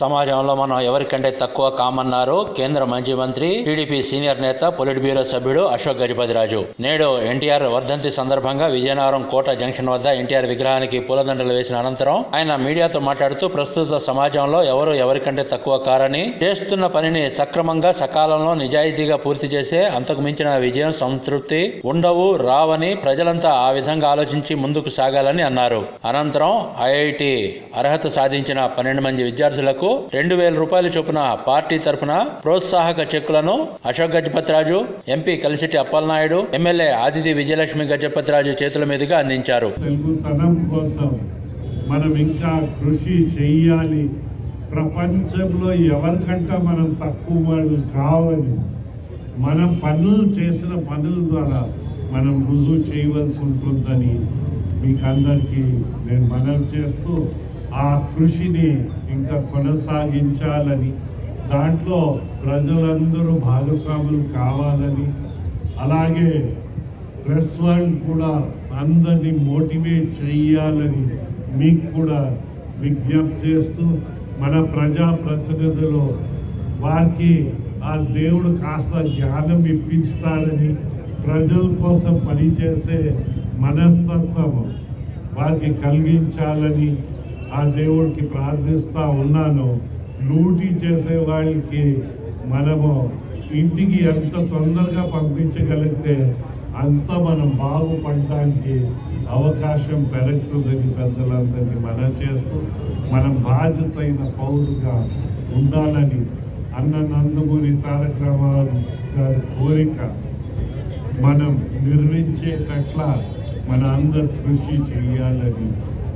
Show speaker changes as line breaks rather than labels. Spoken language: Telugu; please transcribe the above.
సమాజంలో మనం ఎవరికంటే తక్కువ కామన్నారు కేంద్ర మాజీ మంత్రి టీడీపీ సీనియర్ నేత పొలిట్ బ్యూరో సభ్యుడు అశోక్ గజపతిరాజు. నేడు ఎన్టీఆర్ వర్ధంతి సందర్భంగా విజయనగరం కోట జంక్షన్ వద్ద ఎన్టీఆర్ విగ్రహానికి పూలదండలు వేసిన అనంతరం ఆయన మీడియాతో మాట్లాడుతూ ప్రస్తుత సమాజంలో ఎవరు ఎవరికంటే తక్కువ కారని చేస్తున్న పనిని సక్రమంగా సకాలంలో నిజాయితీగా పూర్తి చేసే అంతకు మించిన విజయం సంతృప్తి ఉండవు రావని ప్రజలంతా ఆ విధంగా ఆలోచించి ముందుకు సాగాలని అన్నారు. అనంతరం ఐఐటి అర్హత సాధించిన పన్నెండు మంది విద్యార్థులకు రెండు వేల రూపాయల చొప్పున పార్టీ తరపున ప్రోత్సాహక చెక్కులను అశోక్ గజపతిరాజు ఎంపీ కలిసిటి అప్పలనాయుడు ఎమ్మెల్యే ఆదితి విజయలక్ష్మి గజపతిరాజు చేతుల మీదుగా అందించారు.
తెలుగుతనం కోసం మనం ఇంకా కృషి చెయ్యాలి. ప్రపంచంలో ఎవరికంటే మనం తక్కువ వాళ్ళు కావాలి. మనం పనులు చేసిన పనుల ద్వారా మనం రుజువు చేయవలసి ఉంటుందని మీకు అందరికీ నేను మనవి చేస్తూ ఆ కృషిని ఇంకా కొనసాగించాలని దాంట్లో ప్రజలందరూ భాగస్వాములు కావాలని అలాగే ప్రెస్ వరల్డ్ కూడా అందరినీ మోటివేట్ చేయాలని మీకు కూడా విజ్ఞప్తి చేస్తూ మన ప్రజాప్రతినిధులు వారికి ఆ దేవుడు కాస్త జ్ఞానం ఇప్పించుతారని ప్రజల కోసం పనిచేసే మనస్తత్వం వారికి కలిగించాలని ఆ దేవుడికి ప్రార్థిస్తూ ఉన్నాను. లూటీ చేసే వాళ్ళకి మనము ఇంటికి ఎంత తొందరగా పంపించగలిగితే అంత మనం బాగుపడడానికి అవకాశం పెరుగుతుందని పెద్దలందరికీ మనం చేస్తూ మనం బాధ్యతైన పౌరుగా ఉండాలని అన్న నందమూరి తారక రామారావు గారి కోరిక మనం నిర్మించేటట్ల మన అందరు కృషి చేయాలని